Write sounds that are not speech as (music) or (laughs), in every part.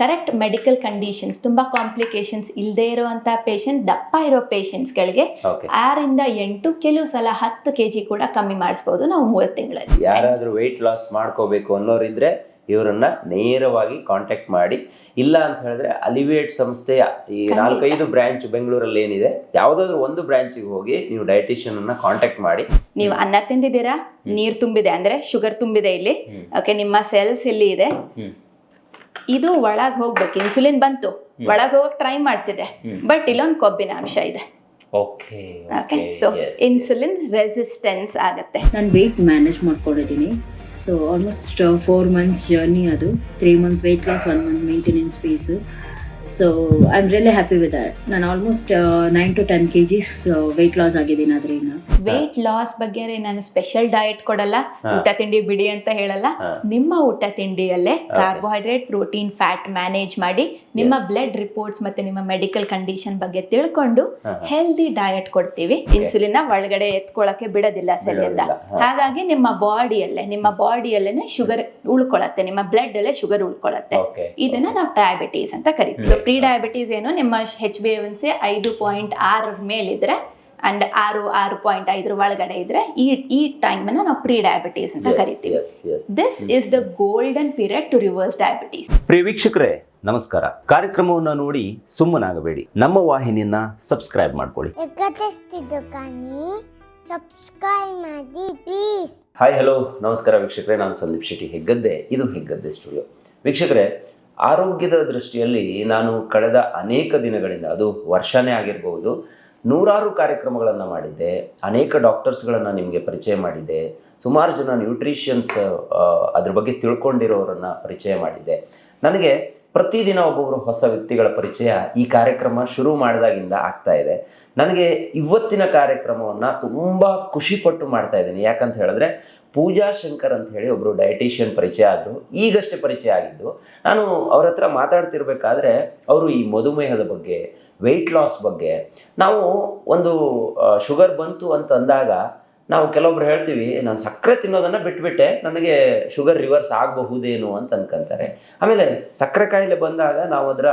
Correct medical conditions ತುಂಬಾ complications ಇಲ್ಲದೆ ಇರುವಂತ ಪೇಷಂಟ್ ದಪ್ಪ ಇರೋ ಪೇಷಂಟ್ಸ್ಗಳಿಗೆ ಗಳಿಗೆ ಆರಿಂದ ಎಂಟು ಕೆಲವು ಸಲ ಹತ್ತು ಕೆ ಜಿ ಕೂಡ ಕಮ್ಮಿ ಮಾಡಿಸಬಹುದು ನಾವು ಮೂರು ತಿಂಗಳಲ್ಲಿ. ಯಾರಾದರೂ ವೆಯ್ಟ್ ಲಾಸ್ ಮಾಡ್ಕೋಬೇಕು ಅನ್ನೋರಿದ್ರೆ ಇವರನ್ನ ನೇರವಾಗಿ ಕಾಂಟ್ಯಾಕ್ಟ್ ಮಾಡಿ. ಇಲ್ಲ ಅಂತ ಹೇಳಿದ್ರೆ ಅಲಿವೇಟ್ ಸಂಸ್ಥೆಯ ಈ ನಾಲ್ಕೈದು ಬ್ರಾಂಚ್ ಬೆಂಗಳೂರಲ್ಲಿ ಏನಿದೆ ಯಾವ್ದಾದ್ರು ಒಂದು ಬ್ರಾಂಚಿಗೆ ಹೋಗಿ ನೀವು ಡಯಟಿಷಿಯನ್ ಅನ್ನ ಕಾಂಟ್ಯಾಕ್ಟ್ ಮಾಡಿ. ನೀವು ಅನ್ನ ತಿಂದಿದ್ದೀರಾ? ನೀರ್ ತುಂಬಿದೆ ಅಂದ್ರೆ ಶುಗರ್ ತುಂಬಿದೆ ಇಲ್ಲಿ. ಓಕೆ ನಿಮ್ಮ ಸೆಲ್ಸ್ ಇಲ್ಲಿ ಇದೆ. ಇದು ಒಳಗ್ ಹೋಗ್ಬೇಕು. ಇನ್ಸುಲಿನ್ ಬಂತು. ಒಳಗ್ ಹೋಗಕ್ ಟ್ರೈ ಮಾಡ್ತಿದೆ. ಬಟ್ ಇಲ್ಲೊಂದು ಕೊಬ್ಬಿನ ಅಂಶ ಇದೆ. ಓಕೆ ಸೊ ಇನ್ಸುಲಿನ್ ರೆಸಿಸ್ಟೆನ್ಸ್ ಆಗತ್ತೆ. ನಾನು ವೆಯ್ಟ್ ಮ್ಯಾನೇಜ್ ಮಾಡ್ಕೊಂಡಿದ್ದೀನಿ. So almost four months journey ಅದು. Three months weight loss one month maintenance phase so I am really happy with that ನಾನು almost nine to ten K Gs weight loss ಆಗಿದ್ದೀನಿ ಅದರಿಂದ weight loss ಬಗ್ಗೆ ನಾನು special diet ಕೊಡಲ್ಲ. ಊಟ ತಿಂಡಿ ಬಿಡಿ ಅಂತ ಹೇಳಲ್ಲ. ನಿಮ್ಮ ಊಟ ತಿಂಡಿಯಲ್ಲೇ ಕಾರ್ಬೋಹೈಡ್ರೇಟ್ ಪ್ರೋಟೀನ್ ಫ್ಯಾಟ್ ಮ್ಯಾನೇಜ್ ಮಾಡಿ ನಿಮ್ಮ ಬ್ಲಡ್ ರಿಪೋರ್ಟ್ಸ್ ಮತ್ತೆ ನಿಮ್ಮ ಮೆಡಿಕಲ್ ಕಂಡೀಷನ್ ಬಗ್ಗೆ ತಿಳ್ಕೊಂಡು ಹೆಲ್ದಿ ಡಯಟ್ ಕೊಡ್ತೀವಿ. ಇನ್ಸುಲಿನ್ ಒಳಗಡೆ ಎತ್ಕೊಳಕ್ಕೆ ಬಿಡೋದಿಲ್ಲ ಸೆಲ್ಲಿಂದ. ಹಾಗಾಗಿ ನಿಮ್ಮ ಬಾಡಿಯಲ್ಲೇ ನಿಮ್ಮ ಬಾಡಿಯಲ್ಲೇನೆ ಶುಗರ್ ಉಳ್ಕೊಳತ್ತೆ ನಿಮ್ಮ ಬ್ಲಡ್ ಅಲ್ಲೇ ಶುಗರ್ ಉಳ್ಕೊಳತ್ತೆ. ಇದನ್ನ ನಾವು ಡಯಾಬಿಟೀಸ್ ಅಂತ ಕರಿತೀವಿ. ಪ್ರೀ ಡಯಾಬಿಟೀಸ್ ಏನು ನಿಮ್ಮ ಹೆಚ್ ಬಿ ಎನ್ ಸಿ ಐದು ಪಾಯಿಂಟ್ ಆರರ ಮೇಲಿದ್ರೆ ಅಂಡ್ ಆರು ಆರು ಪಾಯಿಂಟ್ ಐದರ ಒಳಗಡೆ ಇದ್ರೆ ಈ ಈ ಟೈಮ್ ನಾವು ಪ್ರೀ ಡಯಾಬಿಟೀಸ್ ಅಂತ ಕರಿತೀವಿ. This is the golden period to reverse diabetes ಪ್ರಿಯ ವೀಕ್ಷಕರೇ ನಮಸ್ಕಾರ. ಕಾರ್ಯಕ್ರಮವನ್ನು ನೋಡಿ ಸುಮ್ಮನಾಗಬೇಡಿ. ನಮ್ಮ ವಾಹಿನಿಯನ್ನ ಸಬ್ಸ್ಕ್ರೈಬ್ ಮಾಡ್ಕೊಳ್ಳಿ. ಸಬ್ಸ್ಕ್ರೈಬ್ ಮಾಡಿ ಪ್ಲೀಸ್ ಹಾಯ್ ಹಲೋ ನಮಸ್ಕಾರ ವೀಕ್ಷಕರೇ ನಾನು ಸಂದೀಪ್ ಶೆಟ್ಟಿ ಹೆಗ್ಗದ್ದೆ. ಇದು ಹೆಗ್ಗದ್ದೆ ಸ್ಟುಡಿಯೋ ವೀಕ್ಷಕರೇ ಆರೋಗ್ಯದ ದೃಷ್ಟಿಯಲ್ಲಿ ನಾನು ಕಳೆದ ಅನೇಕ ದಿನಗಳಿಂದ ಅದು ವರ್ಷನೇ ಆಗಿರಬಹುದು ನೂರಾರು ಕಾರ್ಯಕ್ರಮಗಳನ್ನು ಮಾಡಿದ್ದೆ. ಅನೇಕ ಡಾಕ್ಟರ್ಸ್ಗಳನ್ನು ನಿಮಗೆ ಪರಿಚಯ ಮಾಡಿದ್ದೆ. ಸುಮಾರು ಜನ ನ್ಯೂಟ್ರಿಷಿಯನ್ಸ್ ಅದ್ರ ಬಗ್ಗೆ ತಿಳ್ಕೊಂಡಿರೋರನ್ನ ಪರಿಚಯ ಮಾಡಿದ್ದೆ. ನನಗೆ ಪ್ರತಿದಿನ ಒಬ್ಬೊಬ್ಬರು ಹೊಸ ವ್ಯಕ್ತಿಗಳ ಪರಿಚಯ ಈ ಕಾರ್ಯಕ್ರಮ ಶುರು ಮಾಡಿದಾಗಿಂದ ಆಗ್ತಾ ಇದೆ. ನನಗೆ ಇವತ್ತಿನ ಕಾರ್ಯಕ್ರಮವನ್ನು ತುಂಬ ಖುಷಿಪಟ್ಟು ಮಾಡ್ತಾ ಇದ್ದೀನಿ. ಯಾಕಂತ ಹೇಳಿದ್ರೆ ಪೂಜಾ ಶಂಕರ್ ಅಂತ ಹೇಳಿ ಒಬ್ಬರು ಡಯಟಿಷಿಯನ್ ಪರಿಚಯ ಆದರು, ಈಗಷ್ಟೇ ಪರಿಚಯ ಆಗಿದ್ದು, ನಾನು ಅವ್ರ ಹತ್ರ ಮಾತಾಡ್ತಿರ್ಬೇಕಾದ್ರೆ ಅವರು ಈ ಮಧುಮೇಹದ ಬಗ್ಗೆ ವೆಯ್ಟ್ ಲಾಸ್ ಬಗ್ಗೆ, ನಾವು ಒಂದು ಶುಗರ್ ಬಂತು ಅಂತ ಅಂದಾಗ ನಾವು ಕೆಲವೊಬ್ರು ಹೇಳ್ತೀವಿ, ನಾನು ಸಕ್ಕರೆ ತಿನ್ನೋದನ್ನು ಬಿಟ್ಬಿಟ್ಟೆ, ನನಗೆ ಶುಗರ್ ರಿವರ್ಸ್ ಆಗಬಹುದೇನು ಅಂತ ಅನ್ಕೊಂತಾರೆ. ಆಮೇಲೆ ಸಕ್ಕರೆ ಕಾಯಿಲೆ ಬಂದಾಗ ನಾವು ಅದರ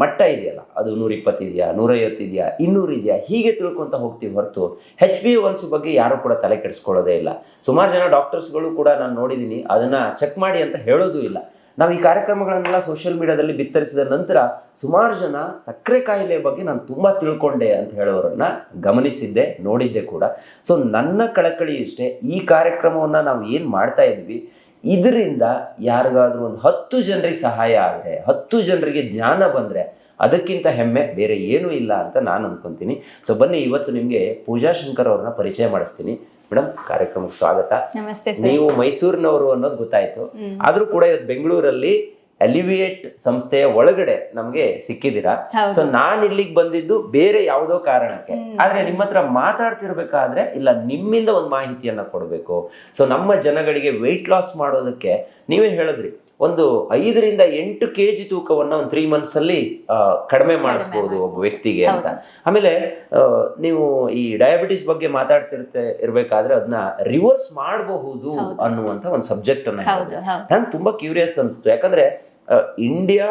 ಮಟ್ಟ ಇದೆಯಲ್ಲ, ಅದು ನೂರಿಪ್ಪತ್ತು ಇದೆಯಾ, ನೂರೈವತ್ತು ಇದೆಯಾ, ಇನ್ನೂರು ಇದೆಯಾ, ಹೀಗೆ ತಿಳ್ಕೊತ ಹೋಗ್ತೀವಿ ಹೊರತು ಹೆಚ್ ಬಿ ಒನ್ಸ್ ಬಗ್ಗೆ ಯಾರು ಕೂಡ ತಲೆ ಕೆಡಿಸ್ಕೊಳ್ಳೋದೇ ಇಲ್ಲ. ಸುಮಾರು ಜನ ಡಾಕ್ಟರ್ಸ್ಗಳು ಕೂಡ ನಾನು ನೋಡಿದ್ದೀನಿ ಅದನ್ನು ಚೆಕ್ ಮಾಡಿ ಅಂತ ಹೇಳೋದು ಇಲ್ಲ. ನಾವು ಈ ಕಾರ್ಯಕ್ರಮಗಳನ್ನೆಲ್ಲ ಸೋಷಿಯಲ್ ಮೀಡಿಯಾದಲ್ಲಿ ಬಿತ್ತರಿಸಿದ ನಂತರ ಸುಮಾರು ಜನ ಸಕ್ಕರೆ ಕಾಯಿಲೆ ಬಗ್ಗೆ ನಾನು ತುಂಬ ತಿಳ್ಕೊಂಡೆ ಅಂತ ಹೇಳೋರನ್ನ ಗಮನಿಸಿದ್ದೆ, ನೋಡಿದ್ದೆ ಕೂಡ. ಸೊ ನನ್ನ ಕಳಕಳಿ ಇಷ್ಟೇ, ಈ ಕಾರ್ಯಕ್ರಮವನ್ನು ನಾವು ಏನು ಮಾಡ್ತಾ ಇದ್ವಿ ಇದರಿಂದ ಯಾರಿಗಾದ್ರೂ ಒಂದು ಹತ್ತು ಜನರಿಗೆ ಸಹಾಯ ಆದರೆ ಹತ್ತು ಜನರಿಗೆ ಜ್ಞಾನ ಬಂದರೆ ಅದಕ್ಕಿಂತ ಹೆಮ್ಮೆ, ಬೇರೆ ಏನೂ ಇಲ್ಲ ಅಂತ ನಾನು ಅಂದ್ಕೊತೀನಿ ಸೊ ಬನ್ನಿ, ಇವತ್ತು ನಿಮಗೆ ಪೂಜಾ ಶಂಕರ್ ಅವ್ರನ್ನ ಪರಿಚಯ ಮಾಡಿಸ್ತೀನಿ. ಮೇಡಮ್ ಕಾರ್ಯಕ್ರಮಕ್ಕೆ ಸ್ವಾಗತ. ನಮಸ್ತೆ ನೀವು ಮೈಸೂರಿನವರು ಅನ್ನೋದು ಗೊತ್ತಾಯ್ತು. ಆದ್ರೂ ಕೂಡ ಇವತ್ತು ಬೆಂಗಳೂರಲ್ಲಿ ಅಲಿವಿಯೇಟ್ ಸಂಸ್ಥೆಯ ಒಳಗಡೆ ನಮ್ಗೆ ಸಿಕ್ಕಿದ್ದೀರಾ. ಸೊ ನಾನ್ ಇಲ್ಲಿಗೆ ಬಂದಿದ್ದು ಬೇರೆ ಯಾವುದೋ ಕಾರಣಕ್ಕೆ. ಆದ್ರೆ ನಿಮ್ಮ ಹತ್ರ ಮಾತಾಡ್ತಿರ್ಬೇಕಾದ್ರೆ ಇಲ್ಲ ನಿಮ್ಮಿಂದ ಒಂದು ಮಾಹಿತಿಯನ್ನ ಕೊಡಬೇಕು. ಸೊ ನಮ್ಮ ಜನಗಳಿಗೆ ವೆಯ್ಟ್ ಲಾಸ್ ಮಾಡೋದಕ್ಕೆ ನೀವೇ ಹೇಳಿದ್ರಿ? ಒಂದು ಐದರಿಂದ ಎಂಟು ಕೆ ಜಿ ತೂಕವನ್ನ ಒಂದು ತ್ರೀ ಮಂತ್ಸ್ ಅಲ್ಲಿ ಆ, ಕಡಿಮೆ ಮಾಡಿಸ್ಬೋದು ಒಬ್ಬ ವ್ಯಕ್ತಿಗೆ ಅಂತ. ಆಮೇಲೆ ನೀವು ಈ ಡಯಾಬಿಟಿಸ್ ಬಗ್ಗೆ ಮಾತಾಡ್ತಿರ್ತೆ ಇರಬೇಕಾದ್ರೆ ಅದನ್ನ ರಿವರ್ಸ್ ಮಾಡಬಹುದು ಅನ್ನುವಂಥ ಅನ್ನುವಂತ ಒಂದು ಸಬ್ಜೆಕ್ಟ್ ಅನ್ನ. ನಂಗೆ ತುಂಬಾ ಕ್ಯೂರಿಯಸ್ ಅನಿಸ್ತು ಯಾಕಂದ್ರೆ ಇಂಡಿಯಾ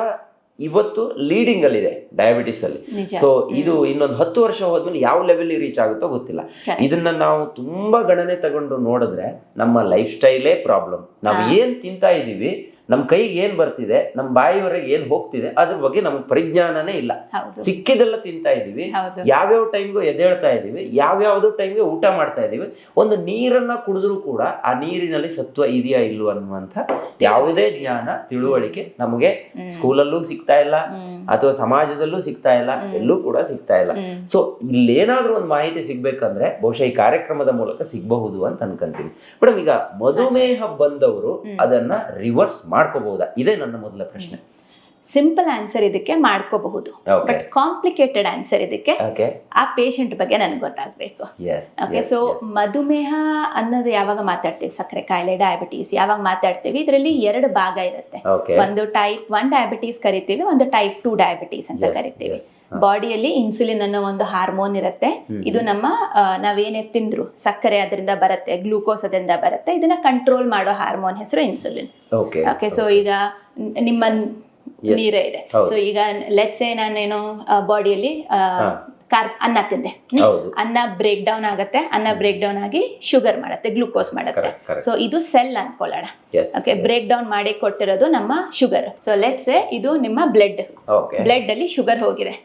ಇವತ್ತು ಲೀಡಿಂಗ್ ಅಲ್ಲಿದೆ ಡಯಾಬಿಟಿಸ್ ಅಲ್ಲಿ. ಸೊ ಇದು ಇನ್ನೊಂದು ಹತ್ತು ವರ್ಷ ಹೋದ್ಮೇಲೆ ಯಾವ ಲೆವೆಲ್ ರೀಚ್ ಆಗುತ್ತೋ ಗೊತ್ತಿಲ್ಲ. ಇದನ್ನ ನಾವು ತುಂಬಾ ಗಣನೆ ತಗೊಂಡು ನೋಡಿದ್ರೆ ನಮ್ಮ ಲೈಫ್ ಸ್ಟೈಲೇ ಪ್ರಾಬ್ಲಮ್ ನಾವು. ಏನ್ ತಿಂತಾ ಇದೀವಿ ನಮ್ಮ ಕೈಗೆ ಏನು ಬರ್ತಿದೆ ನಮ್ಮ ಬಾಯಿವರೆಗೆ ಏನು ಹೋಗ್ತಿದೆ ಅದ್ರ ಬಗ್ಗೆ ನಮ್ಗೆ ಪರಿಜ್ಞಾನನೇ ಇಲ್ಲ. ಸಿಕ್ಕಿದೆಲ್ಲ ತಿಂತಾ ಇದೀವಿ. ಹೌದು. ಯಾವ್ಯಾವ ಟೈಮ್ಗೂ ಎದ್ದೇಳ್ತಾ ಇದೀವಿ. ಯಾವ್ಯಾವ್ದು ಟೈಮ್ಗೆ ಊಟ ಮಾಡ್ತಾ ಇದೀವಿ. ಒಂದು ನೀರನ್ನ ಕುಡಿದ್ರು ಕೂಡ ಆ ನೀರಿನಲ್ಲಿ ಸತ್ವ ಇದೆಯಾ ಇಲ್ವ ಅನ್ನುವಂಥ ಯಾವುದೇ ಜ್ಞಾನ ತಿಳುವಳಿಕೆ ನಮಗೆ ಸ್ಕೂಲಲ್ಲೂ ಸಿಗ್ತಾ ಇಲ್ಲ. ಅಥವಾ ಸಮಾಜದಲ್ಲೂ ಸಿಗ್ತಾ ಇಲ್ಲ. ಎಲ್ಲೂ ಕೂಡ ಸಿಗ್ತಾ ಇಲ್ಲ. ಸೊ ಇಲ್ಲೇನಾದ್ರೂ ಒಂದು ಮಾಹಿತಿ ಸಿಗ್ಬೇಕಂದ್ರೆ ಬಹುಶಃ ಈ ಕಾರ್ಯಕ್ರಮದ ಮೂಲಕ ಸಿಗಬಹುದು ಅಂತ ಅನ್ಕೊಂತೀನಿ. ಮೇಡಮ್ ಈಗ ಮಧುಮೇಹ ಬಂದವರು ಅದನ್ನ ರಿವರ್ಸ್ ಮಾಡ್ಕೋಬಹುದಾ? ಇದೇ ನನ್ನ ಮೊದಲ ಪ್ರಶ್ನೆ. ಸಿಂಪಲ್ ಆನ್ಸರ್ ಇದಕ್ಕೆ ಮಾಡ್ಕೋಬಹುದು. ಬಟ್ ಕಾಂಪ್ಲಿಕೇಟೆಡ್ ಆನ್ಸರ್ ಇದಕ್ಕೆ ಆ ಪೇಷಂಟ್ ಬಗ್ಗೆ ನನಗೆ ಗೊತ್ತಾಗಬೇಕು. ಓಕೆ ಸೊ ಮಧುಮೇಹ ಅನ್ನೋದು ಯಾವಾಗ ಮಾತಾಡ್ತೀವಿ? ಸಕ್ಕರೆ ಕಾಯಿಲೆ ಡಯಾಬಿಟೀಸ್ ಯಾವಾಗ ಮಾತಾಡ್ತೀವಿ? ಇದರಲ್ಲಿ ಎರಡು ಭಾಗ ಇರುತ್ತೆ. ಒಂದು ಟೈಪ್ ಒನ್ ಡಯಾಬಿಟೀಸ್ ಕರಿತೀವಿ ಒಂದು ಟೈಪ್ ಟು ಡಯಾಬಿಟೀಸ್ ಅಂತ ಕರಿತೀವಿ. ಬಾಡಿಯಲ್ಲಿ ಇನ್ಸುಲಿನ್ ಅನ್ನೋ ಒಂದು ಹಾರ್ಮೋನ್ ಇರುತ್ತೆ. ಇದು ನಮ್ಮ ನಾವೇನೇ ತಿಂದ್ರು ಸಕ್ಕರೆ ಅದರಿಂದ ಬರುತ್ತೆ ಗ್ಲೂಕೋಸ್ ಅದರಿಂದ ಬರುತ್ತೆ. ಇದನ್ನ ಕಂಟ್ರೋಲ್ ಮಾಡೋ ಹಾರ್ಮೋನ್ ಹೆಸರು ಇನ್ಸುಲಿನ್ ಓಕೆ ಸೊ ಈಗ ನಿಮ್ಮ. ನೀರೇ ಇದೆ. ಸೊ ಈಗ ಲೆಟ್ಸ್ ಏ ನಾನೇನು ಬಾಡಿಯಲ್ಲಿ. ಕಾರ್ ಅನ್ನ ತಿಂದೆ. ಅನ್ನ ಬ್ರೇಕ್ ಡೌನ್ ಆಗುತ್ತೆ. ಅನ್ನ ಬ್ರೇಕ್ ಡೌನ್ ಆಗಿ ಶುಗರ್ ಮಾಡುತ್ತೆ ಗ್ಲೂಕೋಸ್ ಮಾಡುತ್ತೆ. ಸೊ ಇದು ಸೆಲ್ ಅನ್ಕೊಳ್ಳೋಣ. ಓಕೆ ಬ್ರೇಕ್ ಡೌನ್ ಮಾಡಿ ಕೊಟ್ಟಿರೋದು ನಮ್ಮ ಶುಗರ್ ಸೊ ಲೆಟ್ಸ್ ಇದು ನಿಮ್ಮ ಬ್ಲಡ್ ಬ್ಲಡ್ ಅಲ್ಲಿ ಶುಗರ್ ಹೋಗಿದೆ.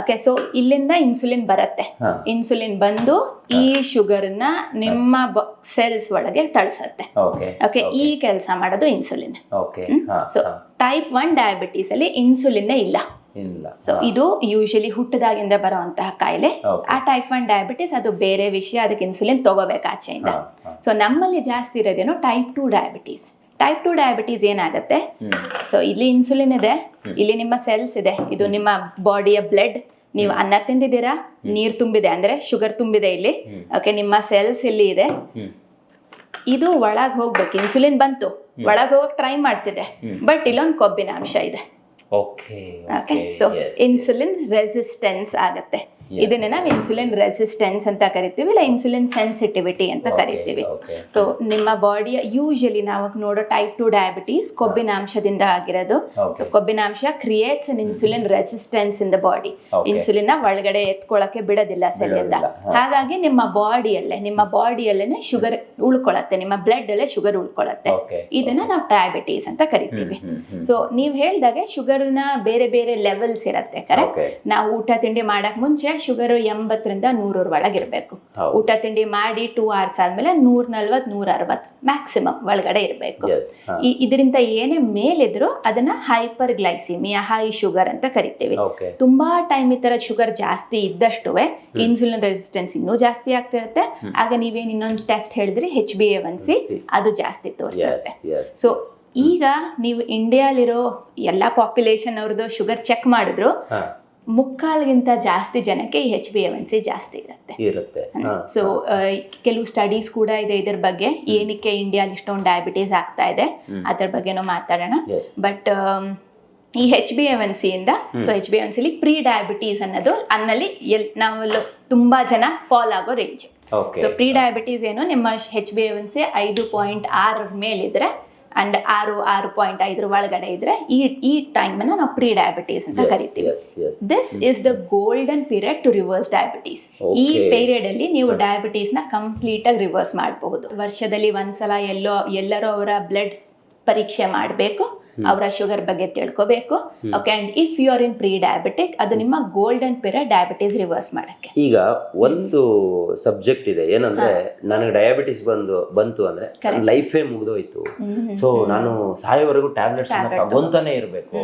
ಓಕೆ ಸೊ ಇಲ್ಲಿಂದ ಇನ್ಸುಲಿನ್ ಬರುತ್ತೆ. ಇನ್ಸುಲಿನ್ ಬಂದು ಈ ಶುಗರ್ ಶುಗರ್ನ ನಿಮ್ಮ ಸೆಲ್ಸ್ ಒಳಗೆ ತಳ್ಸತ್ತೆ. ಓಕೆ ಈ ಕೆಲಸ ಮಾಡೋದು insulin? So type one diabetes ಅಲ್ಲಿ ಇನ್ಸುಲಿನ್ ಇಲ್ಲ. ಇಲ್ಲ. ಸೊ ಇದು ಯೂಶಲಿ ಹುಟ್ಟದಾಗಿಂದ ಬರುವಂತಹ ಕಾಯಿಲೆ. ಆ ಟೈಪ್ ಒನ್ ಡಯಾಬಿಟಿಸ್ ಅದು ಬೇರೆ ವಿಷಯ ಅದಕ್ಕೆ ಇನ್ಸುಲಿನ್ ತಗೋಬೇಕು ಆಚೆಯಿಂದ. ಸೊ ನಮ್ಮಲ್ಲಿ ಜಾಸ್ತಿ ಇರೋದೇನು type two diabetes type two diabetes ಏನಾಗುತ್ತೆ? ಸೊ ಇಲ್ಲಿ ಇನ್ಸುಲಿನ್ ಇದೆ ಇಲ್ಲಿ ನಿಮ್ಮ ಸೆಲ್ಸ್ ಇದೆ. ಇದು ನಿಮ್ಮ ಬಾಡಿಯ ಬ್ಲಡ್ ನೀವು ಅನ್ನ ತಿಂದಿದ್ದೀರಾ? ನೀರ್ ತುಂಬಿದೆ ಅಂದ್ರೆ ಶುಗರ್ ತುಂಬಿದೆ ಇಲ್ಲಿ. ಓಕೆ ನಿಮ್ಮ ಸೆಲ್ಸ್ ಇಲ್ಲಿ ಇದೆ. ಇದು ಒಳಗ್ ಹೋಗ್ಬೇಕು. ಇನ್ಸುಲಿನ್ ಬಂತು. ಒಳಗ್ ಹೋಗಕ್ ಟ್ರೈ ಮಾಡ್ತಿದೆ. ಬಟ್ ಇಲ್ಲೊಂದು ಕೊಬ್ಬಿನ ಅಂಶ ಇದೆ. Okay okay so insulin resistance ಆಗತ್ತೆ Yes. ಇದನ್ನ ನಾವು ಇನ್ಸುಲಿನ್ ರೆಸಿಸ್ಟೆನ್ಸ್ ಅಂತ ಕರಿತೀವಿ ಇಲ್ಲ ಇನ್ಸುಲಿನ್ ಸೆನ್ಸಿಟಿವಿಟಿ ಅಂತ ಕರಿತೀವಿ. ಸೊ ನಿಮ್ಮ ಬಾಡಿಯ ಯೂಶಲಿ ನಾವು ನೋಡೋ ಟೈಪ್ ಟು ಡಯಾಬಿಟೀಸ್ ಕೊಬ್ಬಿನಾಂಶದಿಂದ ಆಗಿರೋದು. ಸೊ ಕೊಬ್ಬಿನಾಂಶ creates an insulin resistance in the body. Insulin ಒಳಗಡೆ ಎತ್ಕೊಳ್ಳಕ್ಕೆ ಬಿಡೋದಿಲ್ಲ ಸೆಲ್ ಇಂದ. ಬಿಡೋದಿಲ್ಲ, ಹಾ. ಹಾಗಾಗಿ ನಿಮ್ಮ ಬಾಡಿಯಲ್ಲೇ ನಿಮ್ಮ ಬಾಡಿಯಲ್ಲೇ ಶುಗರ್ ಉಳ್ಕೊಳತ್ತೆ ನಿಮ್ಮ ಬ್ಲಡ್ ಅಲ್ಲೇ ಶುಗರ್ ಉಳ್ಕೊಳತ್ತೆ. ಇದನ್ನ ನಾವು ಡಯಾಬಿಟೀಸ್ ಅಂತ ಕರಿತೀವಿ. ಸೊ ನೀವ್ ಶುಗರ್ ಶುಗರ್ನ ಬೇರೆ ಬೇರೆ ಲೆವೆಲ್ಸ್ ಇರತ್ತೆ ಕರೆಕ್ಟ್ ನಾವು ಊಟ ತಿಂಡಿ ಮಾಡಕ್ ಮುಂಚೆ ಶುಗರ್ ಎಂಬತ್ತರಿಂದ ನೂರರ ಒಳಗಿರಬೇಕು. ಊಟ ತಿಂಡಿ ಮಾಡಿ ಟೂ ಅವರ್ಸ್ ಆದ್ಮೇಲೆ ನೂರ ನಲ್ವತ್ ನೂರ ಅರವತ್ ಮ್ಯಾಕ್ಸಿಮಮ್ ಒಳಗಡೆ ಇರಬೇಕು ಈ ಇದರಿಂದ ಏನೇ ಮೇಲಿದ್ರು ಅದನ್ನ ಹೈಪರ್ ಗ್ಲೈಸಿಮಿಯಾ ಹೈ ಶುಗರ್ ಅಂತ ಕರಿತೀವಿ. ತುಂಬಾ ಟೈಮ್ ಈ ತರ ಶುಗರ್ ಜಾಸ್ತಿ ಇದ್ದಷ್ಟು ಇನ್ಸುಲಿನ್ ರೆಸಿಸ್ಟೆನ್ಸ್ ಇನ್ನೂ ಜಾಸ್ತಿ ಆಗ್ತಿರುತ್ತೆ. ಆಗ ನೀವೇನ್ ಇನ್ನೊಂದು ಟೆಸ್ಟ್ ಹೇಳಿದ್ರಿ? H B A one C ಅದು ಜಾಸ್ತಿ ತೋರಿಸುತ್ತೆ. ಸೊ ಈಗ ನೀವು ಇಂಡಿಯಾಲಿರೋ ಎಲ್ಲಾ ಪಾಪ್ಯುಲೇಷನ್ ಅವ್ರದ್ದು ಶುಗರ್ ಚೆಕ್ ಮಾಡಿದ್ರು. ಮುಕ್ಕಾಲ್ಗಿಂತ ಜಾಸ್ತಿ ಜನಕ್ಕೆ ಈ ಹೆಚ್ ಬಿ ಎಂ ಸಿ ಜಾಸ್ತಿ ಇರುತ್ತೆ. ಇರುತ್ತೆ. ಸೊ ಕೆಲವು ಸ್ಟಡೀಸ್ ಕೂಡ ಇದೆ ಇದ್ರ ಬಗ್ಗೆ. ಏನಕ್ಕೆ ಇಂಡಿಯಾದಲ್ಲಿ ಇಷ್ಟೊಂದು ಡಯಾಬಿಟೀಸ್ ಆಗ್ತಾ ಇದೆ. ಅದ್ರ ಬಗ್ಗೆನೂ ಮಾತಾಡೋಣ. ಬಟ್ ಈ ಹೆಚ್ ಬಿ ಎನ್ ಸಿ ಇಂದ ಸೊ ಹೆಚ್ ಬಿ ಎನ್ ಸಿಲಿ ಪ್ರೀ ಡಯಾಬಿಟೀಸ್ ಅನ್ನೋದು ಅನ್ನಲ್ಲಿ ಎಲ್ ನಾವು ತುಂಬಾ ಜನ ಫಾಲ್ ಆಗೋ ರೇಂಜ್ ಸೊ ಪ್ರೀ ಡಯಾಬಿಟೀಸ್ ಏನು ನಿಮ್ಮ ಹೆಚ್ ಬಿ ಎನ್ ಸಿ ಐದು ಪಾಯಿಂಟ್ ಆರು ಮೇಲಿದ್ರೆ ಅಂಡ್ ಆರು ಆರು ಪಾಯಿಂಟ್ ಐದರ ಒಳಗಡೆ ಇದ್ರೆ ಈ ಈ ಟೈಮನ್ನ ನಾವು ಪ್ರೀ ಡಯಾಬಿಟೀಸ್ ಅಂತ ಕರಿತೀವಿ. This is the golden period to reverse diabetes ಈ. ಪೀರಿಯಡ್ ಅಲ್ಲಿ ನೀವು ಡಯಾಬಿಟೀಸ್ನ ಕಂಪ್ಲೀಟ್ ಆಗಿ ರಿವರ್ಸ್ ಮಾಡಬಹುದು. ವರ್ಷದಲ್ಲಿ ಒಂದ್ಸಲ ಎಲ್ಲೋ ಎಲ್ಲರೂ ಅವರ ಬ್ಲಡ್ ಪರೀಕ್ಷೆ ಮಾಡಬೇಕು. ಅವರ ಶುಗರ್ ಬಗ್ಗೆ ತಿಳ್ಕೋಬೇಕು. Okay and if you are in pre diabetic ಅದು ನಿಮ್ಮ ಗೋಲ್ಡನ್ ಪೀರಿಯಡ್ ಡಯಾಬಿಟೀಸ್ ರಿವರ್ಸ್ ಮಾಡಕ್ಕೆ. ಈಗ ಒಂದು ಸಬ್ಜೆಕ್ಟ್ ಇದೆ ಏನಂದ್ರೆ ನನಗೆ ಡಯಾಬಿಟಿಸ್ ಬಂದು ಬಂತು ಅಂದ್ರೆ. ಲೈಫೇ ಮುಗಿದೋಯ್ತು. ಸೊ ನಾನು ಸಾಯೋವರೆಗೂ ಟ್ಯಾಬ್ಲೆಟ್ಸ್ ತಗೊಂತಾನೆ ಇರಬೇಕು.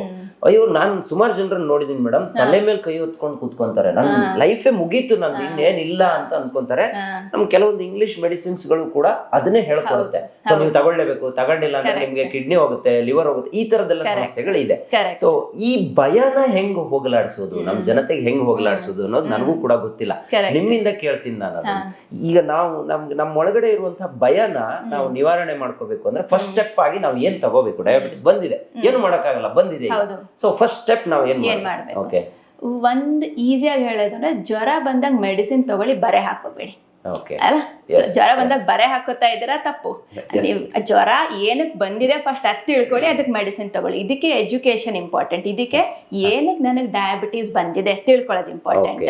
ಅಯ್ಯೋ ನಾನು ಸುಮಾರು ಜನರನ್ನ ನೋಡಿದೀನಿ ಮೇಡಮ್ ತಲೆ ಮೇಲೆ ಕೈ ಹೊತ್ಕೊಂಡು ಕೂತ್ಕೊಂತಾರೆ. ನನ್ನ ಲೈಫೇ ಮುಗೀತು ನಂದು ಇನ್ನೇನಿಲ್ಲ ಅಂತ ಅನ್ಕೊಂತಾರೆ. ನಮ್ ಕೆಲವೊಂದು ಇಂಗ್ಲಿಷ್ ಮೆಡಿಸಿನ್ಸ್ಗಳು ಕೂಡ ಅದನ್ನೇ ಹೇಳ್ಕೊಡುತ್ತೆ. ಸೊ ನೀವು ತಗೊಳ್ಳೇಬೇಕು ತಗೊಂಡಿಲ್ಲ ಅಂದ್ರೆ ನಿಮ್ಗೆ ಕಿಡ್ನಿ ಹೋಗುತ್ತೆ ಲಿವರ್ ಹೋಗುತ್ತೆ. ಈ ತರದೆಲ್ಲ ಸಮಸ್ಯೆಗಳು ಇದೆ ಕರೆಕ್ಟ್ ಸೊ ಈ ಭಯನ ಹೆಂಗ್ ಹೋಗಲಾಡಿಸೋದು? ನಮ್ ಜನತೆಗೆ ಹೆಂಗ್ ಹೋಗಲಾಡಿಸೋದು ಅನ್ನೋದು ನನಗೂ ಕೂಡ ಗೊತ್ತಿಲ್ಲ. ನಿಮ್ಮಿಂದ ಕೇಳ್ತೀನಿ ನಾನು. ಈಗ ನಾವು ನಮ್ ನಮ್ ಒಳಗಡೆ ಇರುವಂತಹ ಭಯನ ನಾವು ನಿವಾರಣೆ ಮಾಡ್ಕೋಬೇಕು ಅಂದ್ರೆ ಫಸ್ಟ್ ಸ್ಟೆಪ್ ಆಗಿ ನಾವು ಏನ್ ತಗೋಬೇಕು? ಡಯಾಬಿಟಿಸ್ ಬಂದಿದೆ. ಏನು ಮಾಡಕ್ಕಾಗಲ್ಲ? ಬಂದಿದೆ ಸೊ ಫಸ್ಟ್ ಸ್ಟೆಪ್ ನಾವು ಏನ್ ಮಾಡ್ಬೇಕು? ಓಕೆ ಒಂದ್ ಈಸಿಯಾಗಿ ಹೇಳೋದಂದ್ರೆ ಜ್ವರ ಬಂದಾಗ ಮೆಡಿಸಿನ್ ತಗೊಳ್ಳಿ ಬರೆ ಹಾಕೋಬೇಡಿ. ಅಲ್ಲ ಜ್ವರ ಬಂದಾಗ ಬರೆ ಹಾಕೋತಾ ಇದ್ದೀರಾ? ತಪ್ಪು. ನೀವು ಜ್ವರ ಏನಕ್ ಬಂದಿದೆ ಫಸ್ಟ್ ಅದು ತಿಳ್ಕೊಳ್ಳಿ ಅದಕ್ಕೆ ಮೆಡಿಸಿನ್ ತಗೊಳ್ಳಿ. ಇದಕ್ಕೆ ಎಜುಕೇಶನ್ ಇಂಪಾರ್ಟೆಂಟ್ ಇದಕ್ಕೆ ಏನಕ್ಕೆ ನನಗೆ ಡಯಾಬಿಟೀಸ್ ಬಂದಿದೆ ತಿಳ್ಕೊಳ್ಳೋದು ಇಂಪಾರ್ಟೆಂಟ್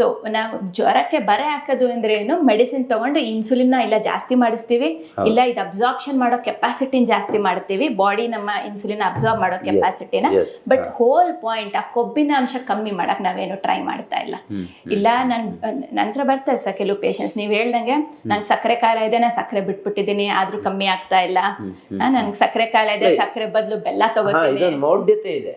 ಸೊ ನಾವು ಜ್ವರಕ್ಕೆ ಬರೆ ಹಾಕೋದು ಅಂದ್ರೆ ಏನು? ಮೆಡಿಸಿನ್ ತಗೊಂಡು ಇನ್ಸುಲಿನ್ ಇಲ್ಲ ಜಾಸ್ತಿ ಮಾಡಿಸ್ತೀವಿ. ಇಲ್ಲ ಇದು ಅಬ್ಸಾರ್ಪ್ಷನ್ ಮಾಡೋ ಕೆಪಾಸಿಟಿನ ಜಾಸ್ತಿ ಮಾಡ್ತೀವಿ. ಬಾಡಿ ನಮ್ಮ ಇನ್ಸುಲಿನ್ ಅಬ್ಸಾರ್ಬ್ ಮಾಡೋ ಕೆಪಾಸಿಟಿನ ಬಟ್ ಹೋಲ್ ಪಾಯಿಂಟ್ ಆ ಕೊಬ್ಬಿನ ಅಂಶ ಕಮ್ಮಿ ಮಾಡಕ್ ನಾವೇನು ಟ್ರೈ ಮಾಡ್ತಾ ಇಲ್ಲ. ಇಲ್ಲ ನನ್ ನಂತರ ಬರ್ತಾರೆ ಸರ್ ಕೆಲವು ಪೇಷಂಟ್ಸ್ ನೀವು ಹೇಳ್ದಂಗೆ ನಂಗೆ ಸಕ್ಕರೆ ಕಾಯಿಲೆ ಇದೆ ನಾನು ಸಕ್ಕರೆ ಬಿಟ್ಬಿಟ್ಟಿದ್ದೀನಿ ಆದ್ರೂ ಕಮ್ಮಿ ಆಗ್ತಾ ಇಲ್ಲ. ನನ್ಗೆ ಸಕ್ಕರೆ ಕಾಯಿಲೆ ಇದೆ ಸಕ್ಕರೆ ಬದಲು ಬೆಲ್ಲ ತಗೋತೀನಿ. ಮೌಢ್ಯತೆ ಇದೆ.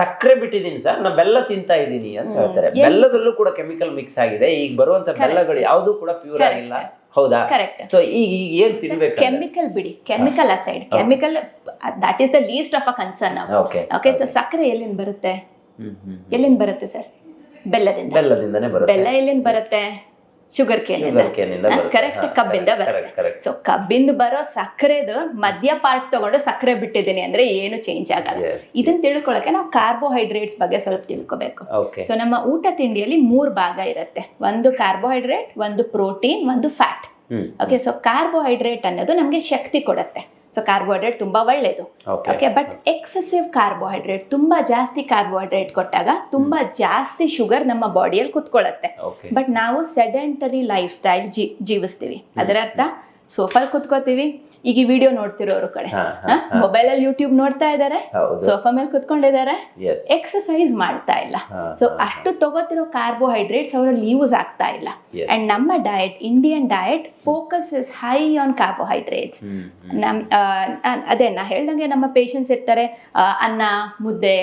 ಸಕ್ಕರೆ ಬಿಟ್ಟಿದ್ದೀನಿ ಸರ್ ನಾ ಬೆಲ್ಲ ತಿಂತಾ ಇದ್ದೀನಿ ಅಂತ ಹೇಳ್ತಾರೆ. ಬೆಲ್ಲದಲ್ಲೂ ಕೂಡ ಕೆಮಿಕಲ್ ಮಿಕ್ಸ್ ಆಗಿದೆ ಈಗ ಬರುವಂತ ಬೆಲ್ಲಗಳು ಯಾವುದು ಕೂಡ ಪ್ಯೂರ್ ಆಗಿಲ್ಲ. ಹೌದಾ? ಕರೆಕ್ಟ್ ಏನ್ ತಿನ್ಬೇಕು ಕೆಮಿಕಲ್ ಬಿಡಿ chemical aside chemical that is the least of a concern okay okay so ಸಕ್ಕರೆ ಎಲ್ಲಿಂದ ಬರುತ್ತೆ? ಎಲ್ಲಿಂದ ಬರುತ್ತೆ ಸರ್ ಬೆಲ್ಲದಿಂದ. ಬೆಲ್ಲದಿಂದನೇ ಬರುತ್ತೆ. ಬೆಲ್ಲ ಎಲ್ಲಿಂದ ಬರುತ್ತೆ? Sugar cane. ಕರೆಕ್ಟ್ ಕಬ್ಬಿಂದ ಬರುತ್ತೆ. ಸೊ ಕಬ್ಬಿಂದ ಬರೋ ಸಕ್ಕರೆದು ಮಧ್ಯ ಪಾರ್ಟ್ ತಗೊಂಡು ಸಕ್ಕರೆ ಬಿಟ್ಟಿದ್ದೀನಿ ಅಂದ್ರೆ ಏನು ಚೇಂಜ್ ಆಗಲ್ಲ. ಇದನ್ನ ತಿಳ್ಕೊಳಕ್ಕೆ ನಾವು ಕಾರ್ಬೋಹೈಡ್ರೇಟ್ಸ್ ಬಗ್ಗೆ ಸ್ವಲ್ಪ ತಿಳ್ಕೊಬೇಕು. ಸೊ ನಮ್ಮ ಊಟ ತಿಂಡಿಯಲ್ಲಿ ಮೂರ್ ಭಾಗ ಇರುತ್ತೆ. ಒಂದು ಕಾರ್ಬೋಹೈಡ್ರೇಟ್ ಒಂದು ಪ್ರೋಟೀನ್ ಒಂದು ಫ್ಯಾಟ್ ಓಕೆ ಸೊ ಕಾರ್ಬೋಹೈಡ್ರೇಟ್ ಅನ್ನೋದು ನಮಗೆ ಶಕ್ತಿ ಕೊಡುತ್ತೆ. ಸೊ ಕಾರ್ಬೋಹೈಡ್ರೇಟ್ ತುಂಬಾ ಒಳ್ಳೇದು. ಓಕೆ ಬಟ್ ಎಕ್ಸೆಸಿವ್ ಕಾರ್ಬೋಹೈಡ್ರೇಟ್ ತುಂಬಾ ಜಾಸ್ತಿ ಕಾರ್ಬೋಹೈಡ್ರೇಟ್ ಕೊಟ್ಟಾಗ ತುಂಬಾ ಜಾಸ್ತಿ ಶುಗರ್ ನಮ್ಮ ಬಾಡಿಯಲ್ಲಿ ಕುತ್ಕೊಳ್ಳುತ್ತೆ. ಬಟ್ ನಾವು ಸೆಡೆಂಟರಿ ಲೈಫ್ ಸ್ಟೈಲ್ ಜೀವಿಸ್ತೀವಿ. ಅದರ ಅರ್ಥ ಸೋಫಾಲ್ ಕುತ್ಕೋತೀವಿ. ಈಗ ಈ ವಿಡಿಯೋ ನೋಡ್ತಿರೋರು ಕಡೆ. ಮೊಬೈಲ್ ಅಲ್ಲಿ ಯೂಟ್ಯೂಬ್ ನೋಡ್ತಾ ಇದಾರೆ. ಹೌದು. ಸೋಫಾ ಮೇಲೆ ಕುತ್ಕೊಂಡಿದ್ದಾರೆ ಎಕ್ಸಸೈಸ್ ಮಾಡ್ತಾ ಇಲ್ಲ. ಸೊ ಅಷ್ಟು ತಗೋತಿರೋ ಕಾರ್ಬೋಹೈಡ್ರೇಟ್ಸ್ ಅವರಲ್ಲಿ ಯೂಸ್ ಆಗ್ತಾ ಇಲ್ಲ. ಅಂಡ್ ನಮ್ಮ diet Indian diet focus is high on carbohydrates. ನಮ್ ಅದೇ ನಾ ಹೇಳ್ದಂಗೆ ನಮ್ಮ ಪೇಷಂಟ್ಸ್ ಇರ್ತಾರೆ. ಅನ್ನ ಮುದ್ದೆ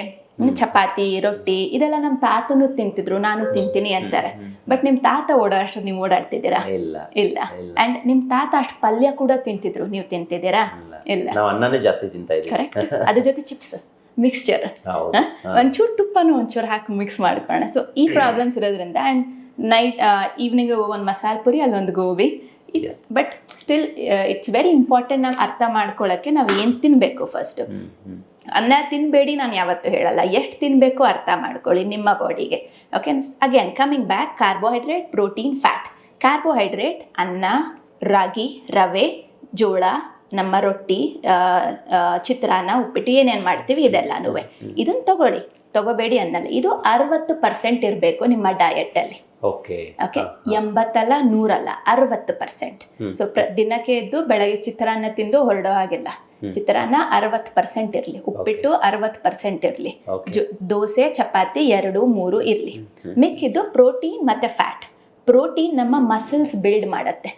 ಚಪಾತಿ ರೊಟ್ಟಿ ಇದೆಲ್ಲ ನಮ್ಮ ತಾತನು ತಿಂತಿದ್ರು ನಾನು ತಿಂತೀನಿ ಅಂತಾರೆ. ಬಟ್ ನಿಮ್ ತಾತ ಓಡಾಡಷ್ಟು ನೀವು ಓಡಾಡ್ತಿದ್ದೀರಾ? ಇಲ್ಲ ಇಲ್ಲ. ಅಂಡ್ ನಿಮ್ ತಾತ ಅಷ್ಟು ಪಲ್ಯ ಕೂಡ ತಿಂತಿದ್ರು ನೀವು ತಿಂತಿದ್ದೀರಾ? ಇಲ್ಲ. ಅನ್ನನೇ ಜಾಸ್ತಿ ತಿಂತಾ ಕರೆಕ್ಟ್ ಅದ್ರ ಜೊತೆ ಚಿಪ್ಸ್ ಮಿಕ್ಸ್ಚರ್. ಒಂಚೂರು ತುಪ್ಪನೂ ಒಂಚೂರು ಹಾಕಿ ಮಿಕ್ಸ್ ಮಾಡ್ಕೊಳ್ಳೋಣ. ಸೊ ಈ ಪ್ರಾಬ್ಲಮ್ಸ್ ಇರೋದ್ರಿಂದ ಅಂಡ್ ನೈಟ್ ಈವ್ನಿಂಗ್ ಒಂದು ಮಸಾಲ ಪುರಿ ಅಲ್ಲೊಂದು gobi. But still it's very important ನಾವು ಅರ್ಥ ಮಾಡ್ಕೊಳ್ಳೋಕ್ಕೆ ನಾವು ಏನು ತಿನ್ನಬೇಕು ಫಸ್ಟ್. ಅನ್ನ ತಿನ್ನಬೇಡಿ ನಾನು ಯಾವತ್ತೂ ಹೇಳಲ್ಲ. ಎಷ್ಟು ತಿನ್ನಬೇಕು ಅರ್ಥ ಮಾಡ್ಕೊಳ್ಳಿ ನಿಮ್ಮ ಬಾಡಿಗೆ okay again coming back carbohydrate protein fat carbohydrate ಅನ್ನ ರಾಗಿ ರವೆ ಜೋಳ ನಮ್ಮ ರೊಟ್ಟಿ ಚಿತ್ರಾನ್ನ ಉಪ್ಪಿಟ್ಟು ಏನೇನು ಮಾಡ್ತೀವಿ ಇದೆಲ್ಲನೂ ಇದನ್ನು ತಗೊಳ್ಳಿ. ತಗೋಬೇಡಿ ಅನ್ನಲ್ಲ. ಇದು ಅರವತ್ತು ಪರ್ಸೆಂಟ್ ಇರಬೇಕು ನಿಮ್ಮ ಡಯಟಲ್ಲಿ ಓಕೆ ಓಕೆ ಎಂಬತ್ತಲ್ಲ ನೂರಲ್ಲ. ಅರವತ್ತು ಪರ್ಸೆಂಟ್. ಸೊ ದಿನಕ್ಕೆ ಎದ್ದು ಬೆಳಗ್ಗೆ ಚಿತ್ರಾನ್ನ ತಿಂದು ಹೊರಡೋ ಹಾಗಿಲ್ಲ. ಚಿತ್ರಾನ್ನ ಅರವತ್ ಪರ್ಸೆಂಟ್ ಇರ್ಲಿ ಉಪ್ಪಿಟ್ಟು ಅರವತ್ ಪರ್ಸೆಂಟ್ ಇರ್ಲಿ. ದೋಸೆ ಚಪಾತಿ ಎರಡು ಮೂರು ಇರ್ಲಿ. ಮಿಕ್ಕಿದ್ದು ಪ್ರೋಟೀನ್ ಮತ್ತೆ ಫ್ಯಾಟ್ ಪ್ರೋಟೀನ್ ನಮ್ಮ ಮಸಲ್ಸ್ ಬಿಲ್ಡ್ ಮಾಡುತ್ತೆ.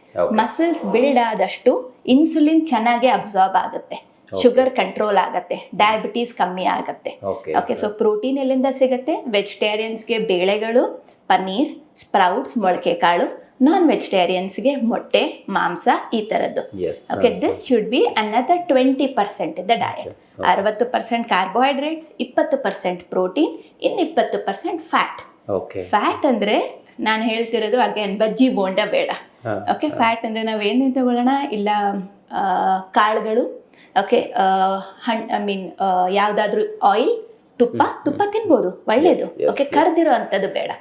ಮಸಲ್ಸ್ ಬಿಲ್ಡ್ ಆದಷ್ಟು ಇನ್ಸುಲಿನ್ ಚೆನ್ನಾಗಿ ಅಬ್ಸಾರ್ಬ್ ಆಗುತ್ತೆ. ಶುಗರ್ ಕಂಟ್ರೋಲ್ ಆಗುತ್ತೆ. ಡಯಾಬಿಟೀಸ್ ಕಮ್ಮಿ ಆಗುತ್ತೆ. ಓಕೆ ಓಕೆ ಸೊ ಪ್ರೋಟೀನ್ ಎಲ್ಲಿಂದ ಸಿಗುತ್ತೆ? ವೆಜಿಟೇರಿಯನ್ಸ್ಗೆ ಬೇಳೆಗಳು ಪನ್ನೀರ್ ಸ್ಪ್ರೌಟ್ಸ್ ಮೊಳಕೆ ಕಾಳು ನಾನ್ ವೆಜಿಟೇರಿಯನ್ಸ್ಗೆ ಮೊಟ್ಟೆ ಮಾಂಸ ಈ ತರದ್ದು. Okay this should be another twenty percent the diet ಅರವತ್ತು ಪರ್ಸೆಂಟ್ ಕಾರ್ಬೋಹೈಡ್ರೇಟ್ಸ್ ಇಪ್ಪತ್ತು ಪರ್ಸೆಂಟ್ ಪ್ರೋಟೀನ್ ಇನ್ ಇಪ್ಪತ್ತು ಪರ್ಸೆಂಟ್ ಫ್ಯಾಟ್ ಫ್ಯಾಟ್ ಅಂದ್ರೆ ನಾನು ಹೇಳ್ತಿರೋದು ಅಗೇನ್ ಬಜ್ಜಿ ಬೋಂಡ. ಬೇಡ ಓಕೆ ಫ್ಯಾಟ್ ಅಂದ್ರೆ ನಾವು ಏನೇನು ತಗೊಳ್ಳೋಣ? ಇಲ್ಲ ಕಾಳುಗಳು ಓಕೆ ಹಣ್ ಐ ಮೀನ್ ಯಾವುದಾದ್ರೂ ಆಯಿಲ್ ತುಪ್ಪ ತುಪ್ಪ ತಿನ್ಬೋದು ಒಳ್ಳೇದು. ಓಕೆ. ಕರ್ದಿರೋ ಅಂಥದ್ದು ಬೇಡ.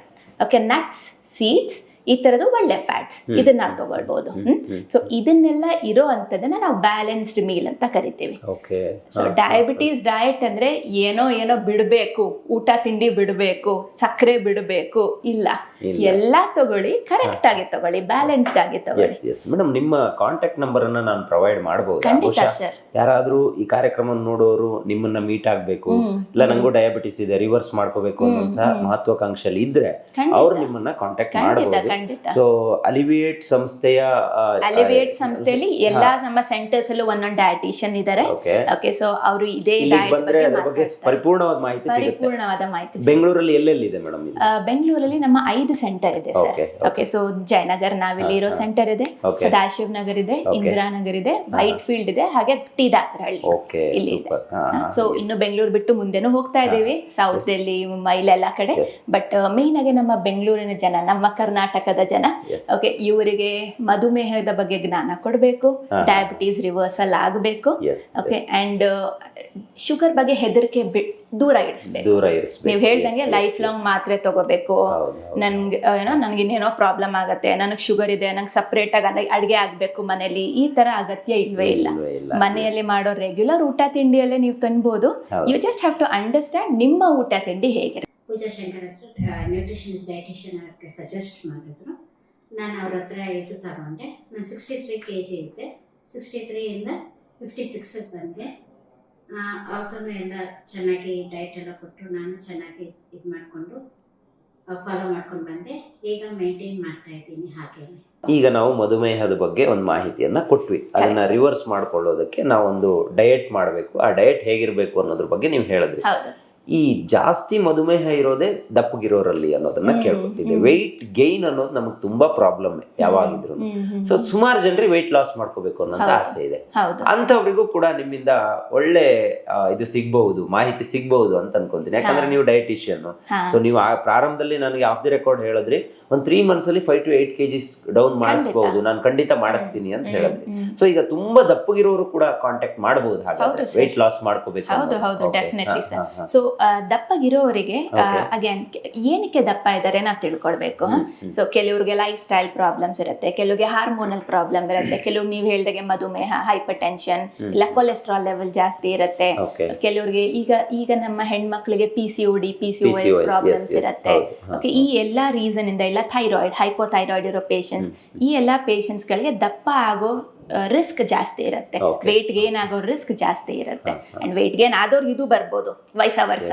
ಓಕೆ ನಟ್ಸ್ ಸೀಡ್ಸ್ ಈ ಥರದ್ದು ಒಳ್ಳೆ ಫ್ಯಾಟ್ಸ್ ಇದನ್ನ ಹ್ಮ್. ಸೊ ಇದನ್ನೆಲ್ಲ ಇರೋ ಅಂತದನ್ನ ನಾವು ಬ್ಯಾಲೆನ್ಸ್ಡ್ ಮೀಲ್ ಅಂತ ಕರಿತೀವಿ. ಓಕೆ ಸೊ ಡಯಾಬಿಟೀಸ್ ಡಯಟ್ ಅಂದ್ರೆ ಏನೋ ಏನೋ ಬಿಡಬೇಕು ಊಟ ತಿಂಡಿ ಬಿಡಬೇಕು ಸಕ್ಕರೆ ಬಿಡಬೇಕು ಇಲ್ಲ. ಎಲ್ಲಾ ತಗೊಳ್ಳಿ ಕರೆಕ್ಟ್ ಆಗಿ ತಗೊಳ್ಳಿ ಬ್ಯಾಲೆನ್ಸ್ಡ್ ಆಗಿ ತಗೊಳ್ಳಿ. ಮೇಡಮ್ ನಿಮ್ಮ ಕಾಂಟ್ಯಾಕ್ಟ್ ನಂಬರ್ ಅನ್ನ ನಾನು ಪ್ರೊವೈಡ್ ಮಾಡಬಹುದು ಖಂಡಿತ ಸರ್ ಯಾರಾದ್ರೂ ಈ ಕಾರ್ಯಕ್ರಮ ನೋಡೋರು ನಿಮ್ಮನ್ನ ಮೀಟ್ ಆಗ್ಬೇಕು ಇಲ್ಲ ನಂಗೂ ಡಯಾಬಿಟಿಸ್ ಇದೆ ರಿವರ್ಸ್ ಮಾಡ್ಕೋಬೇಕು ಅಂತ ಮಹತ್ವಾಕಾಂಕ್ಷೆಯಲ್ಲಿ ಇದ್ರೆ. ಅವ್ರು ನಿಮ್ಮನ್ನ ಕಾಂಟ್ಯಾಕ್ಟ್ ಮಾಡಬಹುದು ಸೊ ಅಲಿವಿಯೇಟ್ ಸಂಸ್ಥೆಯ ಅಲಿವಿಯೇಟ್ ಸಂಸ್ಥೆಯಲ್ಲಿ ಎಲ್ಲಾ ನಮ್ಮ ಸೆಂಟರ್ಸ್ ಅಲ್ಲೂ ಒಂದೊಂದು ಡಯಟಿಷಿಯನ್ ಇದ್ದಾರೆ ಓಕೆ ಸೊ ಅವರು ಇದೇ ಬಗ್ಗೆ. ಪರಿಪೂರ್ಣವಾದ ಮಾಹಿತಿ ಪರಿಪೂರ್ಣವಾದ ಮಾಹಿತಿ. ಬೆಂಗಳೂರಲ್ಲಿ ಎಲ್ಲೆಲ್ಲಿದೆ ಮೇಡಮ್ ಇದು ಬೆಂಗಳೂರಲ್ಲಿ ನಮ್ಮ ಐದು ಸೆಂಟರ್ ಇದೆ ಸರ್ ಓಕೆ ಸೊ ಜಯನಗರ್ ನಾವಿಲ್ಲಿ ಇರೋ ಸೆಂಟರ್ ಇದೆ. ಸದಾಶಿವ್ ನಗರ್ ಇದೆ ಇಂದಿರಾ ಇಂದಿರಾನಗರ್ ಇದೆ ವೈಟ್ ಫೀಲ್ಡ್ ಇದೆ ಹಾಗೆ ಟಿ ದಾಸರಹಳ್ಳಿ ಇಲ್ಲಿ ಇದೆ. ಸೊ ಇನ್ನು ಬೆಂಗಳೂರು ಬಿಟ್ಟು ಮುಂದೆನು ಹೋಗ್ತಾ ಇದ್ದೀವಿ. ಸೌತ್ ಡೆಲ್ಲಿ ಮುಂಬೈ ಇಲ್ಲೆಲ್ಲ ಕಡೆ. ಬಟ್ ಮೇನ್ ಆಗಿ ನಮ್ಮ ಬೆಂಗಳೂರಿನ ಜನ ನಮ್ಮ ಕರ್ನಾಟಕದ ಜನ. ಓಕೆ ಇವರಿಗೆ ಮಧುಮೇಹದ ಬಗ್ಗೆ ಜ್ಞಾನ ಕೊಡಬೇಕು. ಡಯಾಬಿಟೀಸ್ ರಿವರ್ಸಲ್ ಆಗಬೇಕು. ಓಕೆ ಅಂಡ್ ಶುಗರ್ ಬಗ್ಗೆ ಹೆದರಿಕೆ ದೂರ ಇಡಿಸ್ಬೇಕು ನೀವು ಹೇಳ್ದಂಗೆ ಲೈಫ್ ಲಾಂಗ್ ಮಾತ್ರೆ ತಗೋಬೇಕು. ನನ್ಗೆ ಏನೋ ನನಗೆ ಇನ್ನೇನೋ ಪ್ರಾಬ್ಲಮ್ ಆಗತ್ತೆ ನನಗೆ ಶುಗರ್ ಇದೆ ನಂಗೆ ಸಪ್ರೇಟ್ ಆಗಿ ಅಡುಗೆ ಆಗಬೇಕು ಮನೇಲಿ. ಈ ತರ ಅಗತ್ಯ ಇಲ್ವೇ ಇಲ್ಲ. ಮನೆಯಲ್ಲಿ ಮಾಡೋ ರೆಗ್ಯುಲರ್ ಊಟ ತಿಂಡಿಯಲ್ಲೇ ನೀವು ತಿನ್ಬೋದು. You just have to understand ನಿಮ್ಮ ಊಟ ತಿಂಡಿ ಹೇಗಿರುತ್ತೆ. ಪೂಜಾ ಶಂಕರ್ ಹತ್ರ ನ್ಯೂಟ್ರಿಷನಿಸ್ಟ್ ಡಯಟಿಷಿಯನ್ ಅವ್ರಿಗೆ ಸಜೆಸ್ಟ್ ಮಾಡಿದ್ರು. ನಾನು ಅವ್ರ ಹತ್ರ ಇದು ತಗೊಂಡೆ. ನಾನು ಸಿಕ್ಸ್ಟಿ ತ್ರೀ ಕೆ ಜಿ ಇದ್ದೆ ಸಿಕ್ಸ್ಟಿ ತ್ರೀಯಿಂದ ಫಿಫ್ಟಿ ಸಿಕ್ಸಿಗೆ ಬಂದೆ ಅವ್ರದ್ದು ಎಲ್ಲ ಚೆನ್ನಾಗಿ ಡಯಟ್ ಎಲ್ಲ ಕೊಟ್ಟು ನಾನು ಚೆನ್ನಾಗಿ ಇದು ಮಾಡಿಕೊಂಡು ಫಾಲೋ ಮಾಡ್ಕೊಂಡು ಬಂದೆ. ಈಗ ಮೇಂಟೈನ್ ಮಾಡ್ತಾ ಇದ್ದೀನಿ ಹಾಗೆ ಈಗ ನಾವು ಮಧುಮೇಹದ ಬಗ್ಗೆ ಒಂದು ಮಾಹಿತಿಯನ್ನ ಕೊಟ್ವಿ. ಅದನ್ನ. ರಿವರ್ಸ್ ಮಾಡ್ಕೊಳ್ಳೋದಕ್ಕೆ ನಾವೊಂದು ಡಯಟ್ ಮಾಡಬೇಕು. ಆ ಡಯಟ್ ಹೇಗಿರಬೇಕು ಅನ್ನೋದ್ರ ಬಗ್ಗೆ ನೀವು ಹೇಳಿದ್ರಿ. ಹೌದು. ಈ ಜಾಸ್ತಿ ಮಧುಮೇಹ ಇರೋದೇ ದಪ್ಪಗಿರೋರಲ್ಲಿ ಅನ್ನೋದನ್ನ ಕೇಳ್ಕೊತಿದ್ದೆ. ವೆಯ್ಟ್ ಗೈನ್ ಅನ್ನೋದು ನಮಗೆ ತುಂಬಾ ಪ್ರಾಬ್ಲಮ್ ಯಾವಾಗಿದ್ರು ಸೊ. ಸುಮಾರು ಜನರಿಗೆ ವೆಯ್ಟ್ ಲಾಸ್ ಮಾಡ್ಕೋಬೇಕು ಅನ್ನೋಂತ. ಆಸೆ ಇದೆ. ಅಂತವ್ರಿಗೂ ಕೂಡ ನಿಮ್ಮಿಂದ ಒಳ್ಳೆ ಇದು ಸಿಗ್ಬಹುದು ಮಾಹಿತಿ ಸಿಗ್ಬಹುದು ಅಂತ ಅನ್ಕೊಂತೀನಿ. ಯಾಕಂದ್ರೆ ನೀವು ಡಯಟಿಷಿಯನ್ ಸೊ ನೀವು ಆ ಪ್ರಾರಂಭದಲ್ಲಿ ನನಗೆ ಆಫ್ ದಿ ರೆಕಾರ್ಡ್ ಹೇಳಿದ್ರಿ ಒಂದ್ ತ್ರೀ ಮಂತ್ಸ್ ಅಲ್ಲಿ five to eight KGs down ಮಾಡಿಸಬಹುದು ನಾನು ಖಂಡಿತ ಮಾಡಿಸ್ತೀನಿ ಅಂತ ಹೇಳಿದ್ರಿ. ಸೊ ಈಗ ತುಂಬಾ ದಪ್ಪಗಿರೋರು ಕೂಡ ಕಾಂಟ್ಯಾಕ್ಟ್ ಮಾಡಬಹುದು ಹಾಗಾದ್ರೆ. ಹೌದು ವೆಯ್ಟ್ ಲಾಸ್ ಮಾಡ್ಕೋಬೇಕು ಹೌದು ಹೌದು. Definitely sir. ಸೊ ದಪ್ಪಗಿರೋರಿಗೆ ಇರೋವರಿಗೆ ಅಗೇನ್ ಏನಕ್ಕೆ ದಪ್ಪ ಇದ್ದಾರೆ ನಾವು ತಿಳ್ಕೊಳ್ಬೇಕು. ಸೊ ಕೆಲವ್ರಿಗೆ ಲೈಫ್ ಸ್ಟೈಲ್ ಪ್ರಾಬ್ಲಮ್ಸ್ ಇರುತ್ತೆ ಕೆಲವ್ರಿಗೆ ಹಾರ್ಮೋನಲ್ ಪ್ರಾಬ್ಲಮ್ ಇರುತ್ತೆ ಕೆಲವ್ರು ನೀವು ಹೇಳ್ದಾಗೆ ಮಧುಮೇಹ ಹೈಪರ್ ಟೆನ್ಷನ್. ಇಲ್ಲ ಕೊಲೆಸ್ಟ್ರಾಲ್ ಲೆವೆಲ್ ಜಾಸ್ತಿ ಇರುತ್ತೆ. ಕೆಲವ್ರಿಗೆ ಈಗ ಈಗ ನಮ್ಮ ಹೆಣ್ಮಕ್ಳಿಗೆ P C O D P C O S problems. ಇರುತ್ತೆ. ಓಕೆ ಈ ಎಲ್ಲಾ ರೀಸನ್ ಇಂದ ಇಲ್ಲ ಥೈರಾಯ್ಡ್ ಹೈಪೋಥೈರಾಯ್ಡ್ ಇರೋ ಪೇಷಂಟ್ಸ್ ಈ ಎಲ್ಲಾ ಪೇಷಂಟ್ಸ್ಗಳಿಗೆ ಗಳಿಗೆ ದಪ್ಪ ಆಗೋ ರಿಸ್ಕ್ ಜಾಸ್ತಿ ಇರುತ್ತೆ. ವೆಯ್ಟ್ ವೇಟ್ ಗೇನ್ ಆಗೋ ರಿಸ್ಕ್ ಜಾಸ್ತಿ ಇರುತ್ತೆ. ಅಂಡ್ ವೇಟ್ ಗೇನ್ ಆದವ್ರಿಗೆ ಇದು ಬರ್ಬೋದು ವಯಸ್ಸ ವರ್ಷ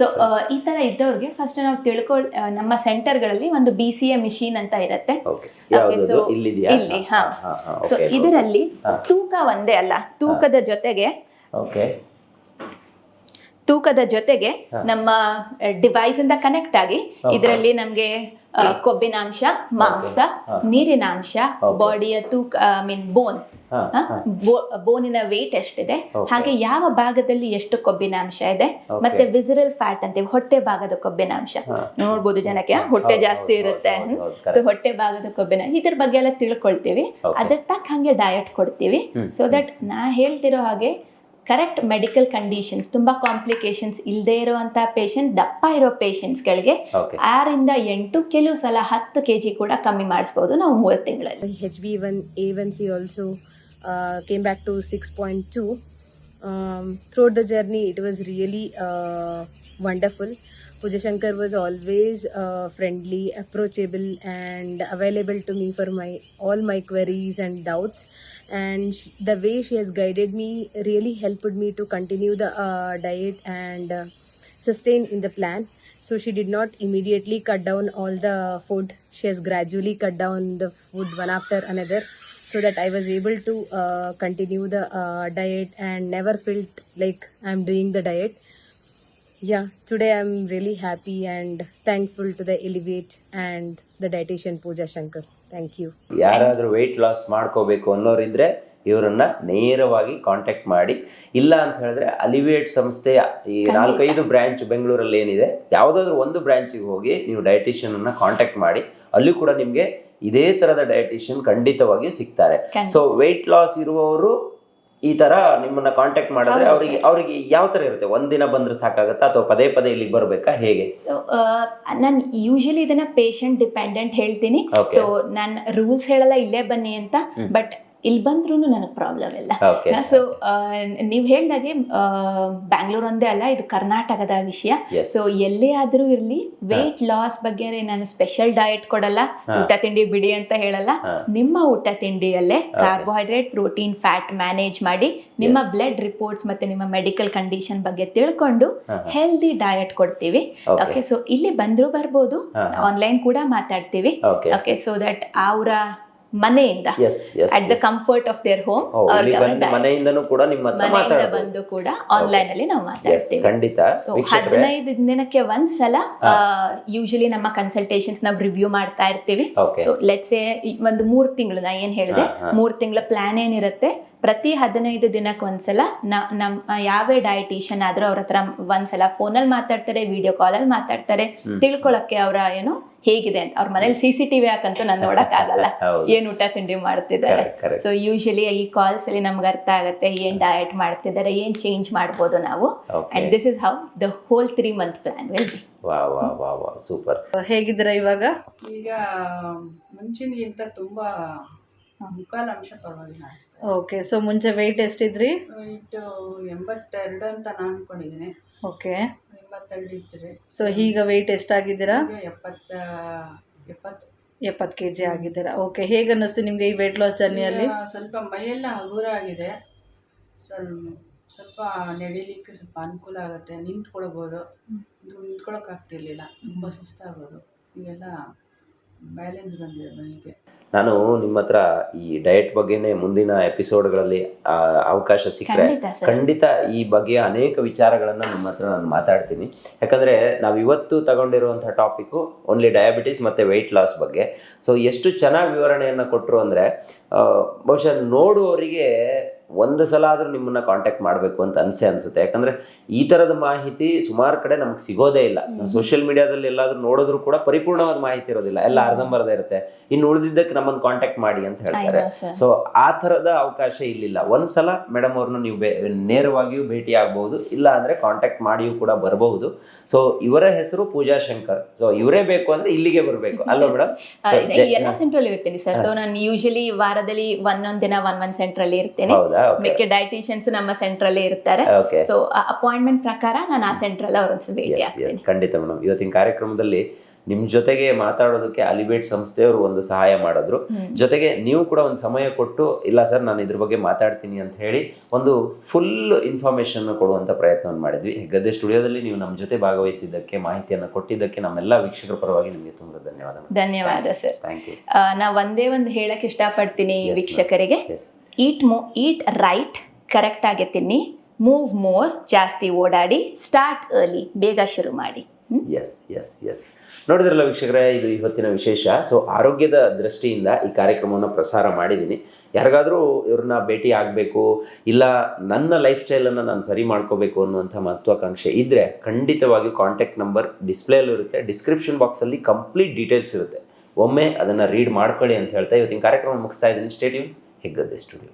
ಸೊ ಈ ತರ ಇದ್ದವ್ರಿಗೆ ಫಸ್ಟ್ ನಾವು ತಿಳ್ಕೊಳ್ ನಮ್ಮ ಸೆಂಟರ್ಗಳಲ್ಲಿ ಒಂದು ಬಿ ಸಿ ಎ ಮಿಷಿನ್ ಅಂತ ಇರುತ್ತೆ. ಇಲ್ಲಿದೆಯಾ? ಇಲ್ಲಿ, ಹಾ. ಸೊ ಇದರಲ್ಲಿ. ತೂಕ ಒಂದೇ ಅಲ್ಲ ತೂಕದ ಜೊತೆಗೆ ತೂಕದ ಜೊತೆಗೆ ನಮ್ಮ ಡಿವೈಸ್ ಇಂದ ಕನೆಕ್ಟ್ ಆಗಿ. ಇದರಲ್ಲಿ ನಮ್ಗೆ ಕೊಬ್ಬಿನಾಂಶ ಮಾಂಸ. ನೀರಿನಾಂಶ ಬಾಡಿಯ ತೂಕ ಐ ಮೀನ್ ಬೋನ್ ಬೋನಿನ ವೇಟ್ ಎಷ್ಟಿದೆ? ಹಾಗೆ ಯಾವ ಭಾಗದಲ್ಲಿ ಎಷ್ಟು ಕೊಬ್ಬಿನಾಂಶ ಇದೆ? ಮತ್ತೆ ವಿಸರಲ್ ಫ್ಯಾಟ್ ಅಂತೀವಿ ಹೊಟ್ಟೆ ಭಾಗದ ಕೊಬ್ಬಿನಾಂಶ. ನೋಡ್ಬೋದು ಜನಕ್ಕೆ ಹೊಟ್ಟೆ ಜಾಸ್ತಿ ಇರುತ್ತೆ. ಸೊ ಹೊಟ್ಟೆ ಭಾಗದ ಕೊಬ್ಬಿನ ಇದ್ರ ಬಗ್ಗೆ ಎಲ್ಲ ತಿಳ್ಕೊಳ್ತೀವಿ. ಅದಕ್ಕೆ ತಕ್ಕ ಹಂಗೆ ಡಯಟ್ ಕೊಡ್ತೀವಿ ಸೊ ದಟ್ ನಾ ಹೇಳ್ತಿರೋ ಹಾಗೆ ಕರೆಕ್ಟ್ ಮೆಡಿಕಲ್ ಕಂಡೀಷನ್ಸ್ ತುಂಬಾ ಕಾಂಪ್ಲಿಕೇಶನ್ಸ್ ಇಲ್ಲದೆ ಇರುವಂತಹ ಪೇಷಂಟ್ ದಪ್ಪ ಇರೋ ಪೇಷಂಟ್ಸ್ಗಳಿಗೆ ಆರಿಂದ ಎಂಟು ಕೆಲವು ಸಲ ಹತ್ತು ಕೆ ಜಿ ಕೂಡ ಕಮ್ಮಿ ಮಾಡಿಸ್ಬೋದು ನಾವು ಮೂರು ತಿಂಗಳಲ್ಲಿ HB1A1C also uh, came back to 6.2. Um, throughout the journey, it was really uh, wonderful. Puja Shankar was always uh, friendly, approachable, and available to me for my all my queries and doubts. And the way she has guided me really helped me to continue the uh, diet and uh, sustain in the plan. So she did not immediately cut down all the food. She has gradually cut down the food one after another so that I was able to uh, continue the uh, diet and never felt like I'm doing the diet. Yeah, today I'm really happy and thankful to the Elevate and the dietitian Pooja Shankar. Thank you. ಯಾರಾದರೂ weight loss ಮಾಡ್ಕೋಬೇಕು ಅನ್ನೋರಿದ್ರೆ ಇವರನ್ನ ನೇರವಾಗಿ contact ಮಾಡಿ ಇಲ್ಲ ಅಂತ ಹೇಳಿದ್ರೆ ಅಲಿವೇಟ್ ಸಂಸ್ಥೆಯ ಈ. ನಾಲ್ಕೈದು ಬ್ರಾಂಚ್ ಬೆಂಗಳೂರಲ್ಲಿ ಏನಿದೆ ಯಾವುದಾದ್ರೂ ಒಂದು ಬ್ರಾಂಚಿಗೆ ಹೋಗಿ ನೀವು ಡಯಟಿಷಿಯನ್ ಅನ್ನ ಕಾಂಟ್ಯಾಕ್ಟ್ ಮಾಡಿ ಅಲ್ಲಿ ಕೂಡ ನಿಮಗೆ ಇದೇ ತರದ ಡಯಟಿಷಿಯನ್ ಖಂಡಿತವಾಗಿ ಸಿಗ್ತಾರೆ. ಸೊ ವೆಯ್ಟ್ ಲಾಸ್ ಇರುವವರು ಈ ತರ ನಿಮ್ಮನ್ನ ಕಾಂಟ್ಯಾಕ್ಟ್ ಮಾಡಿದ್ರೆ ಅವರಿಗೆ ಅವರಿಗೆ ಯಾವ ತರ ಇರುತ್ತೆ? ಒಂದಿನ ಬಂದ್ರೆ ಸಾಕಾಗತ್ತಾ ಅಥವಾ ಪದೇ ಪದೇ ಇಲ್ಲಿ ಬರ್ಬೇಕಾ? ಹೇಗೆ? ಸೊ ನಾನು ಯೂಶಲಿ ಇದನ್ನ ಪೇಷಂಟ್ ಡಿಪೆಂಡೆಂಟ್ ಹೇಳ್ತೀನಿ. ಸೊ ನಾನು ರೂಲ್ಸ್ ಹೇಳಲ್ಲ ಇಲ್ಲೇ ಬನ್ನಿ ಅಂತ. ಬಟ್ ಇಲ್ಲಿ ಬಂದ್ರೂ ನನಗೆ ಪ್ರಾಬ್ಲಮ್ ಇಲ್ಲ. ಸೊ ನೀವು ಹೇಳ್ದಾಗೆ ಬ್ಯಾಂಗ್ಳೂರ್ ಒಂದೇ ಅಲ್ಲ ಇದು ಕರ್ನಾಟಕದ ವಿಷಯ. ಸೊ ಎಲ್ಲೇ ಆದ್ರೂ ಇರ್ಲಿ ವೇಟ್ ಲಾಸ್ ಬಗ್ಗೆ ನಾನು ಸ್ಪೆಷಲ್ ಡಯಟ್ ಕೊಡಲ್ಲ ಊಟ ತಿಂಡಿ ಬಿಡಿ ಅಂತ ಹೇಳಲ್ಲ. ನಿಮ್ಮ ಊಟ ತಿಂಡಿಯಲ್ಲೇ ಕಾರ್ಬೋಹೈಡ್ರೇಟ್ ಪ್ರೋಟೀನ್ ಫ್ಯಾಟ್ ಮ್ಯಾನೇಜ್ ಮಾಡಿ ನಿಮ್ಮ ಬ್ಲಡ್ ರಿಪೋರ್ಟ್ಸ್ ಮತ್ತೆ ನಿಮ್ಮ ಮೆಡಿಕಲ್ ಕಂಡೀಷನ್ ಬಗ್ಗೆ ತಿಳ್ಕೊಂಡು ಹೆಲ್ದಿ ಡಯಟ್ ಕೊಡ್ತೀವಿ. ಓಕೆ ಸೊ ಇಲ್ಲಿ ಬಂದ್ರು ಬರ್ಬೋದು. ಆನ್ಲೈನ್ ಕೂಡ ಮಾತಾಡ್ತೀವಿ. ಓಕೆ ಸೊ ದಟ್ ಅವರ ಮನೆಯಿಂದ at the comfort of their home ಮನೆಯಿಂದನೂ ಕೂಡ ನಿಮ್ಮ ಮನೆಯಿಂದ ಬಂದು ಕೂಡ ಆನ್ಲೈನ್ ಅಲ್ಲಿ ನಾವು ಮಾತಾಡ್ತೀವಿ. ಖಂಡಿತ. ಹದಿನೈದು ದಿನಕ್ಕೆ ಒಂದ್ ಸಲ. ಯೂಶಲಿ ನಮ್ಮ ಕನ್ಸಲ್ಟೇಷನ್ಸ್ ನಾವು ರಿವ್ಯೂ ಮಾಡ್ತಾ ಇರ್ತೀವಿ. ಸೊ ಲೆಟ್ಸ್ ಒಂದು ಮೂರ್ ತಿಂಗಳು ನಾ ಏನ್ ಹೇಳಿದೆ. ಮೂರ್ ತಿಂಗಳ ಪ್ಲಾನ್ ಏನಿರುತ್ತೆ? ಪ್ರತಿ ಹದಿನೈದು ದಿನಕ್ಕೆ ಒಂದ್ಸಲ ನ- ನಮ್ಮ ಯಾವೇ ಡಯಟಿಷಿಯನ್ ಆದ್ರೂ ಅವ್ರ ಹತ್ರ ಒಂದ್ಸಲ ಫೋನಲ್ಲಿ ಮಾತಾಡ್ತಾರೆ ವಿಡಿಯೋ ಕಾಲಲ್ಲಿ ಮಾತಾಡ್ತಾರೆ. ಹ್ಮ್. ತಿಳ್ಕೊಳಕ್ಕೆ ಅವರ ಏನು ಹೇಗಿದೆ ಅಂತ. ಅವ್ರ ಮನೇಲಿ ಸಿ ಸಿ ಟಿವಿ ಹಾಕಂತೂ ನಾನು (laughs) ನೋಡಕ್ ಆಗಲ್ಲ ಏನ್ ಊಟ ತಿಂಡಿ ಮಾಡ್ತಿದ್ದಾರೆ. ಸೊ ಯೂಶಲಿ ಈ ಕಾಲ್ಸ್ ಅಲ್ಲಿ ನಮ್ಗೆ ಅರ್ಥ ಆಗುತ್ತೆ ಏನ್ ಡಯಟ್ ಮಾಡ್ತಿದ್ದಾರೆ ಏನ್ ಚೇಂಜ್ ಮಾಡ್ಬೋದು ನಾವು. And this is how the whole three month plan will be ವಾ ವಾ ವಾ ವಾ ಸೂಪರ್ ಹೇಗಿದ್ದೀರಾ ಇವಾಗ? ಈಗ ಮುಂಚಿನಗಿಂತ ತುಂಬ ಮುಕ್ಕಾಲು ಅಂಶ ಪರವಾಗಿಲ್ಲ ಅನಿಸ್ತು ಓಕೆ ಸೊ ಮುಂಚೆ ವೆಯ್ಟ್ ಎಷ್ಟಿದ್ರಿ? ಇಟ್ಟು ಎಂಬತ್ತೆರಡು ಅಂತ ನಾನು ಅಂದ್ಕೊಂಡಿದ್ದೀನಿ ಓಕೆ. ಎಂಬತ್ತೆರಡು ಇತ್ತು ಸೊ ಈಗ ವೆಯ್ಟ್ ಎಷ್ಟಾಗಿದ್ದೀರಾ? ಎಪ್ಪತ್ತ ಎಪ್ಪತ್ತು. ಎಪ್ಪತ್ತು ಕೆ ಜಿ ಆಗಿದ್ದೀರಾ. ಓಕೆ ಹೇಗೆ ಅನ್ನಿಸ್ತು ನಿಮಗೆ ಈ ವೆಯ್ಟ್ ಲಾಸ್ ಜರ್ನಿಯಲ್ಲಿ ಈಗ ಸ್ವಲ್ಪ ಮೈಯೆಲ್ಲ ಹಗುರ ಆಗಿದೆ. ಸ್ವಲ್ಪ ಸ್ವಲ್ಪ ನಡಿಲಿಕ್ಕೆ ಸ್ವಲ್ಪ ಅನುಕೂಲ ಆಗುತ್ತೆ. ನಿಂತ್ಕೊಳ್ಬೋದು. ನಿಂತ್ಕೊಳ್ಳೋಕ್ಕಾಗ್ತಿರ್ಲಿಲ್ಲ ತುಂಬ ಸುಸ್ತಾಗೋದು. ಈಗೆಲ್ಲ ಬ್ಯಾಲೆನ್ಸ್ ಬಂದಿದೆ ಮೈಗೆ. ನಾನು ನಿಮ್ಮ ಹತ್ರ ಈ ಡಯಟ್ ಬಗ್ಗೆನೇ ಮುಂದಿನ ಎಪಿಸೋಡ್ಗಳಲ್ಲಿ ಅವಕಾಶ ಸಿಕ್ಕರೆ ಖಂಡಿತ ಈ ಬಗ್ಗೆ ಅನೇಕ ವಿಚಾರಗಳನ್ನ ನಿಮ್ಮ ಹತ್ರ ನಾನು ಮಾತಾಡ್ತೀನಿ. ಯಾಕಂದ್ರೆ ನಾವು ಇವತ್ತು ತಗೊಂಡಿರುವಂತಹ ಟಾಪಿಕ್ ಓನ್ಲಿ ಡಯಾಬಿಟಿಸ್ ಮತ್ತೆ ವೆಯ್ಟ್ ಲಾಸ್ ಬಗ್ಗೆ. ಸೊ ಎಷ್ಟು ಚೆನ್ನಾಗಿ ವಿವರಣೆಯನ್ನ ಕೊಟ್ಟರು ಅಂದ್ರೆ ಬಹುಶಃ ನೋಡುವವರಿಗೆ ಒಂದು ಸಲ ಆದ್ರೂ ನಿಮ್ಮನ್ನ ಕಾಂಟ್ಯಾಕ್ಟ್ ಮಾಡಬೇಕು ಅಂತ ಅನ್ಸೆ ಅನ್ಸುತ್ತೆ. ಯಾಕಂದ್ರೆ ಈ ತರದ ಮಾಹಿತಿ ಸುಮಾರು ಕಡೆ ನಮ್ಗೆ ಸಿಗೋದೇ ಇಲ್ಲ. ಸೋಷಿಯಲ್ ಮೀಡಿಯಾದಲ್ಲಿ ಎಲ್ಲಾದ್ರೂ ನೋಡಿದ್ರು ಕೂಡ ಪರಿಪೂರ್ಣವಾದ ಮಾಹಿತಿ ಇರೋದಿಲ್ಲ. ಎಲ್ಲ ಅರ್ಧಂಬರ್ಧ ಇರುತ್ತೆ. ಇನ್ನು ಉಳಿದಿದ್ದಕ್ಕೆ ನಮ್ಮನ್ನು ಕಾಂಟ್ಯಾಕ್ಟ್ ಮಾಡಿ ಅಂತ ಹೇಳ್ತಾರೆ. ಸೊ ಆ ತರದ ಅವಕಾಶ ಇಲ್ಲಿಲ್ಲ. ಒಂದ್ಸಲ ಮೇಡಮ್ ಅವ್ರನ್ನ ನೀವು ನೇರವಾಗಿಯೂ ಭೇಟಿ ಆಗಬಹುದು. ಇಲ್ಲ ಅಂದ್ರೆ ಕಾಂಟ್ಯಾಕ್ಟ್ ಮಾಡಿಯೂ ಕೂಡ ಬರಬಹುದು. ಸೊ ಇವರ ಹೆಸರು ಪೂಜಾ ಶಂಕರ್. ಸೊ ಇವರೇ ಬೇಕು ಅಂದ್ರೆ ಇಲ್ಲಿಗೆ ಬರಬೇಕು. ಅಲ್ವಾ (laughs) ಮೇಡಮ್ ಎಲ್ಲ ಸೆಂಟ್ರಲ್ಲಿ ಇರ್ತೀನಿ ಸರ್ ಸೊ ನಾನು ಯೂಶಲಿ ವಾರದಲ್ಲಿ ಒಂದೊಂದ್ ದಿನ ಒನ್ ಒನ್ ಸೆಂಟ್ರಲ್ಲಿ ಇರ್ತೇನೆ. ಮಿಕ್ಕ ಡೈಟಿಷಿಯನ್ಸ್ ನಮ್ಮ ಸೆಂಟ್ರಲ್ಲೇ ಇರ್ತಾರೆ. ಸೊ ಅಪಾಯಿಂಟ್ಮೆಂಟ್ ಪ್ರಕಾರ ನಾನು ಆ ಸೆಂಟ್ರಲ್ ಅವ್ರನ್ನ ಭೇಟಿ ಆಗ್ತೀನಿ. ಖಂಡಿತ ಮೇಡಮ್ ಇವತ್ತಿನ ಕಾರ್ಯಕ್ರಮದಲ್ಲಿ ನಿಮ್ ಜೊತೆಗೆ ಮಾತಾಡೋದಕ್ಕೆ ಅಲಿಬೇಟ್ ಸಂಸ್ಥೆಯವರು ಒಂದು ಸಹಾಯ ಮಾಡಿದ್ರು. ಜೊತೆಗೆ ನೀವು ಕೂಡ ಒಂದು ಸಮಯ ಕೊಟ್ಟು ಇಲ್ಲ ಸರ್ ನಾನು ಇದ್ರ ಬಗ್ಗೆ ಮಾತಾಡ್ತೀನಿ ಅಂತ ಹೇಳಿ ಒಂದು ಫುಲ್ ಇನ್ಫಾರ್ಮೇಶನ್ ಕೊಡುವಂತ ಪ್ರಯತ್ನವನ್ನು ಮಾಡಿದ್ವಿ. ಗದ್ದೆ ಸ್ಟುಡಿಯೋದಲ್ಲಿ ನೀವು ನಮ್ಮ ಜೊತೆ ಭಾಗವಹಿಸಿದ್ದಕ್ಕೆ ಮಾಹಿತಿಯನ್ನು ಕೊಟ್ಟಿದ್ದಕ್ಕೆ ನಮ್ಮೆಲ್ಲ ವೀಕ್ಷಕರ ಪರವಾಗಿ ನಿಮಗೆ ತುಂಬಾ ಧನ್ಯವಾದ ಧನ್ಯವಾದ ಸರ್ ಥ್ಯಾಂಕ್ ಯು ನಾ ಒಂದೇ ಒಂದು ಹೇಳಕ್ಕೆ ಇಷ್ಟಪಡ್ತೀನಿ ವೀಕ್ಷಕರಿಗೆ. ಈಟ್ ಮೋ ಈಟ್ ರೈಟ್ ಕರೆಕ್ಟ್ ಆಗಿ ತಿನ್ನಿ. ಮೂವ್ ಮೋರ್ ಜಾಸ್ತಿ ಓಡಾಡಿ ಸ್ಟಾರ್ಟ್ ಅರ್ಲಿ ಬೇಗ ಶುರು ಮಾಡಿ? ಎಸ್ ಎಸ್ ಎಸ್ ನೋಡಿದ್ರಲ್ಲ ವೀಕ್ಷಕರೇ, ಇದು ಇವತ್ತಿನ ವಿಶೇಷ. ಸೊ ಆರೋಗ್ಯದ ದೃಷ್ಟಿಯಿಂದ ಈ ಕಾರ್ಯಕ್ರಮವನ್ನು ಪ್ರಸಾರ ಮಾಡಿದ್ದೀನಿ. ಯಾರಿಗಾದರೂ ಇವ್ರನ್ನ ಭೇಟಿ ಆಗಬೇಕು, ಇಲ್ಲ ನನ್ನ ಲೈಫ್ ಸ್ಟೈಲನ್ನು ನಾನು ಸರಿ ಮಾಡ್ಕೋಬೇಕು ಅನ್ನುವಂಥ ಮಹತ್ವಾಕಾಂಕ್ಷೆ ಇದ್ದರೆ ಖಂಡಿತವಾಗಿ ಕಾಂಟ್ಯಾಕ್ಟ್ ನಂಬರ್ ಡಿಸ್ಪ್ಲೇಲೂ ಇರುತ್ತೆ. ಡಿಸ್ಕ್ರಿಪ್ಷನ್ ಬಾಕ್ಸಲ್ಲಿ ಕಂಪ್ಲೀಟ್ ಡೀಟೇಲ್ಸ್ ಇರುತ್ತೆ. ಒಮ್ಮೆ ಅದನ್ನು ರೀಡ್ ಮಾಡ್ಕೊಳ್ಳಿ ಅಂತ ಹೇಳ್ತಾ ಇವತ್ತಿನ ಕಾರ್ಯಕ್ರಮ ಮುಗಿಸ್ತಾ ಇದ್ದೀನಿ. Stadium Heggadde studio